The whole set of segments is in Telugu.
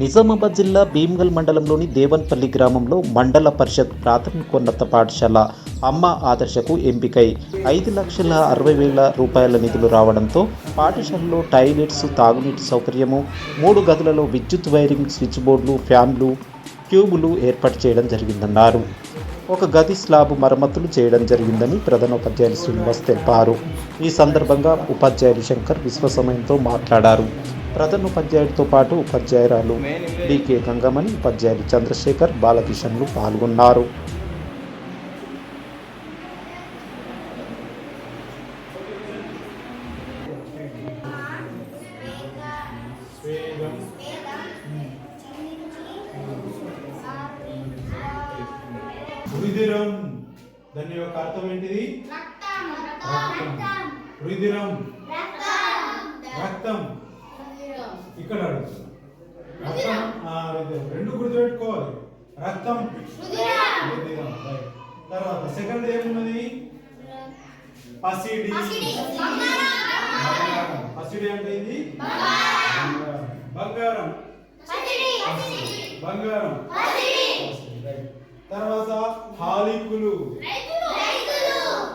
నిజామాబాద్ జిల్లా భీమ్గల్ మండలంలోని దేవన్పల్లి గ్రామంలో మండల పరిషత్ ప్రాథమికోన్నత పాఠశాల అమ్మ ఆదర్శకు ఎంపికై ఐదు లక్షల అరవై వేల రూపాయల నిధులు రావడంతో పాఠశాలలో టాయిలెట్స్ తాగునీటి సౌకర్యము మూడు గదులలో విద్యుత్ వైరింగ్ స్విచ్ బోర్డులు ఫ్యాన్లు ట్యూబులు ఏర్పాటు చేయడం జరిగిందన్నారు. ఒక గది స్లాబ్ మరమ్మతులు చేయడం జరిగిందని ప్రధానోపాధ్యాయులు శ్రీనివాస్ తెలిపారు. ఈ సందర్భంగా ఉపాధ్యాయులు శంకర్ విశ్వసమయంతో మాట్లాడారు. ప్రధానోపాధ్యాయుడితో పాటు ఉపాధ్యాయురాలు డికే గంగమణి ఉపాధ్యాయులు చంద్రశేఖర్ బాలకిషన్లు పాల్గొన్నారు. రుధిరం. దాని యొక్క అర్థం ఏంటిది? రక్తం రుధిరం. రక్తం. ఇక్కడ అడుగుతున్నా. రక్తం రెండు గుర్తుపెట్టుకోవాలి. రక్తం. తర్వాత సెకండ్ ఏమున్నది? పసిడి. బంగారం. పసిడి అంటే ఇది బంగారం. బంగారం. తర్వాత హాలికులు.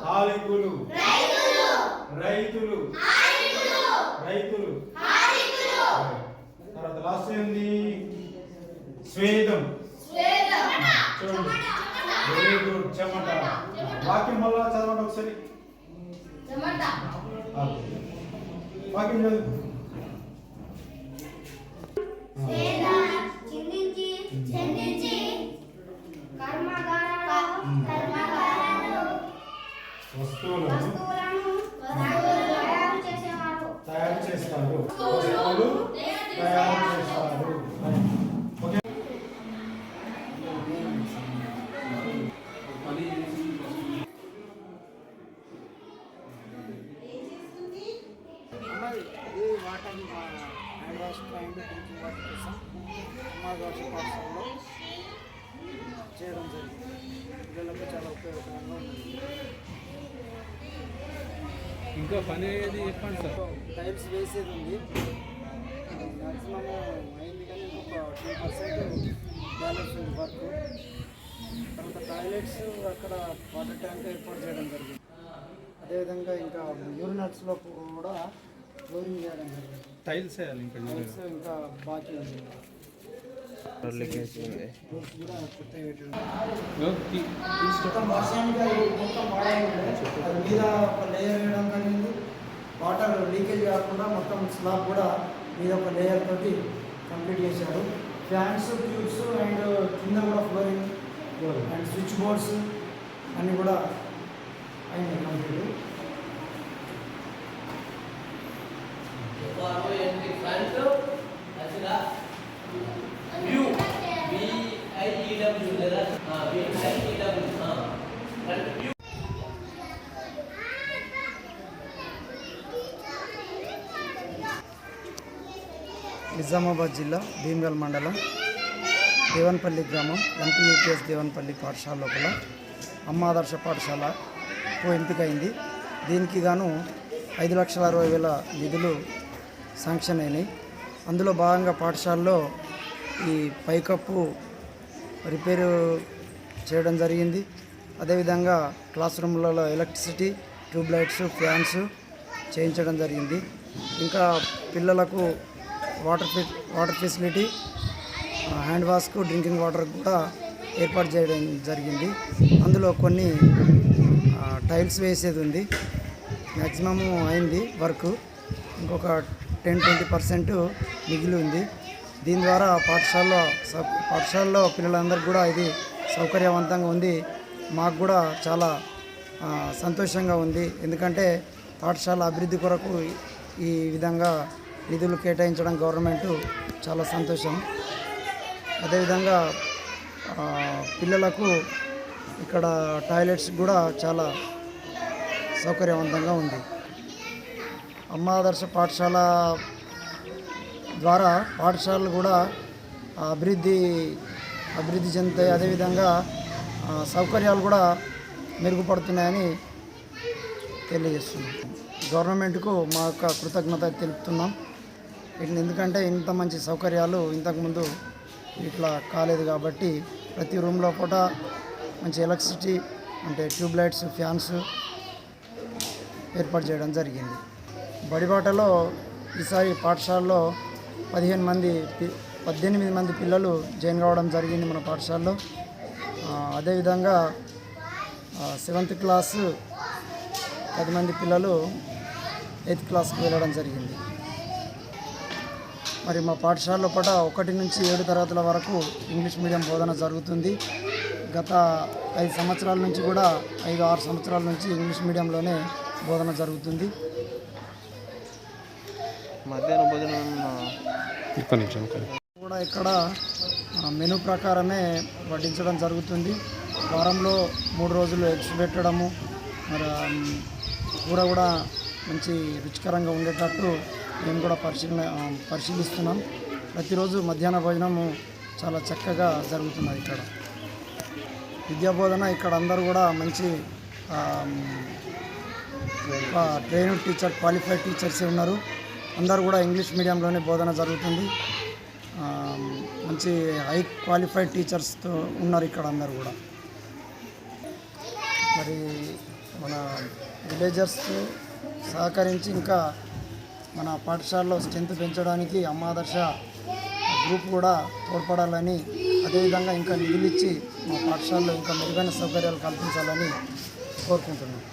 హాలికులు. రైతులు. రైతులు. తర్వాత స్వేదం. వెరీ గుడ్ చెమట. వాక్యం మళ్ళా చదవండి ఒకసారి. వాక్యం చదువు. వాష్ ట్రైన్ డ్రింకింగ్ వాటర్ కోసం అమ్మాదర్శ పాఠశాలలో చేయడం జరిగింది. పిల్లలకు చాలా ఉపయోగకరంగా ఉంది ఇంకా పని ఏది చెప్పండి సార్? టైల్స్ వేసేది ఉంది. మ్యాక్సిమం అయింది కానీ ఇంకొక టూ పర్సెంట్ బ్యాలెన్స్ ఉంది వర్క్. తర్వాత టాయిలెట్స్ అక్కడ వాటర్ ట్యాంక్ ఏర్పాటు చేయడం జరిగింది. అదేవిధంగా ఇంకా యూరినట్స్లో కూడా ఫ్లోరింగ్ చేయడం జరిగింది టైల్స్ వేయాలి ఇంకా ఇంకా బాకీ ఉంది. వాటర్ లీకేజ్ కాకుండా మొత్తం స్లాబ్ కూడా మీద ఒక లేయర్ తోటి కంప్లీట్ చేశారు. ఫ్యాన్స్ ట్యూబ్స్ అండ్ కింద కూడా ఫ్లోరింగ్ అండ్ స్విచ్ బోర్డ్స్ అన్నీ కూడా అయినాయి కంప్లీట్ నిజామాబాద్ జిల్లా భీమగల్ మండలం దేవన్పల్లి గ్రామం ఎంపీయూపీఎస్ దేవన్పల్లి పాఠశాల లోపల అమ్మ ఆదర్శ పాఠశాలకు ఎంపికైంది. దీనికి గాను ఐదు లక్షల అరవై వేల నిధులు శాంక్షన్ అయినాయి. అందులో భాగంగా పాఠశాలలో ఈ పైకప్పు రిపేరు చేయడం జరిగింది. అదేవిధంగా క్లాస్ రూమ్లలో ఎలక్ట్రిసిటీ ట్యూబ్ లైట్స్ ఫ్యాన్స్ చేయించడం జరిగింది. ఇంకా పిల్లలకు వాటర్ ఫె వాటర్ ఫెసిలిటీ హ్యాండ్ వాష్కు డ్రింకింగ్ వాటర్ కూడా ఏర్పాటు చేయడం జరిగింది. అందులో కొన్ని టైల్స్ వేసేది ఉంది. మ్యాక్సిమము అయింది వర్క్. ఇంకొక టెన్ ట్వంటీ పర్సెంట్ మిగిలి ఉంది. దీని ద్వారా పాఠశాలలో పాఠశాలలో పిల్లలందరికీ కూడా ఇది సౌకర్యవంతంగా ఉంది. మాకు కూడా చాలా సంతోషంగా ఉంది. ఎందుకంటే పాఠశాల అభివృద్ధి కొరకు ఈ విధంగా నిధులు కేటాయించడం గవర్నమెంట్ చాలా సంతోషం. అదేవిధంగా పిల్లలకు ఇక్కడ టాయిలెట్స్ కూడా చాలా సౌకర్యవంతంగా ఉంది. అమ్మ ఆదర్శ పాఠశాల ద్వారా పాఠశాలలు కూడా అభివృద్ధి అభివృద్ధి చెందుతాయి. అదేవిధంగా సౌకర్యాలు కూడా మెరుగుపడుతున్నాయని తెలియజేస్తున్నాం. గవర్నమెంట్కు మా యొక్క కృతజ్ఞత తెలుపుతున్నాం. ఎందుకంటే ఇంత మంచి సౌకర్యాలు ఇంతకుముందు ఇట్లా కాలేదు కాబట్టి ప్రతి రూమ్లో కూడా మంచి ఎలక్ట్రిసిటీ అంటే ట్యూబ్ లైట్స్ ఫ్యాన్స్ ఏర్పాటు చేయడం జరిగింది. బడిబాటలో ఈసారి పాఠశాలలో పదిహేను మంది పద్దెనిమిది మంది పిల్లలు జాయిన్ కావడం జరిగింది మన పాఠశాలలో. అదేవిధంగా సెవెంత్ క్లాసు పది మంది పిల్లలు ఎయిత్ క్లాస్కి వెళ్ళడం జరిగింది. మరి మా పాఠశాలలో కూడా ఒకటి నుంచి ఏడు తరగతుల వరకు ఇంగ్లీష్ మీడియం బోధన జరుగుతుంది. గత ఐదు సంవత్సరాల నుంచి కూడా ఐదు ఆరు సంవత్సరాల నుంచి ఇంగ్లీష్ మీడియంలోనే బోధన జరుగుతుంది. మధ్యాహ్న భోజనం కూడా ఇక్కడ మెనూ ప్రకారమే వడ్డించడం జరుగుతుంది. వారంలో మూడు రోజులు ఎగ్స్ పెట్టడము మరి కూర కూడా మంచి రుచికరంగా ఉండేటట్టు మేము కూడా పరిశీలన పరిశీలిస్తున్నాం. ప్రతిరోజు మధ్యాహ్న భోజనము చాలా చక్కగా జరుగుతున్నది ఇక్కడ. విద్యా బోధన ఇక్కడ అందరూ కూడా మంచి ట్రైన్డ్ టీచర్ క్వాలిఫైడ్ టీచర్స్ ఉన్నారు. అందరూ కూడా ఇంగ్లీష్ మీడియంలోనే బోధన జరుగుతుంది. మంచి హై క్వాలిఫైడ్ టీచర్స్తో ఉన్నారు ఇక్కడ అందరు కూడా. మరి మన విలేజర్స్ సహకరించి ఇంకా మన పాఠశాలలో స్ట్రెంత్ పెంచడానికి అమ్మాదర్శ గ్రూప్ కూడా తోడ్పడాలని అదేవిధంగా ఇంకా నిధులిచ్చి మా పాఠశాలలో ఇంకా మెరుగైన సౌకర్యాలు కల్పించాలని కోరుకుంటున్నాను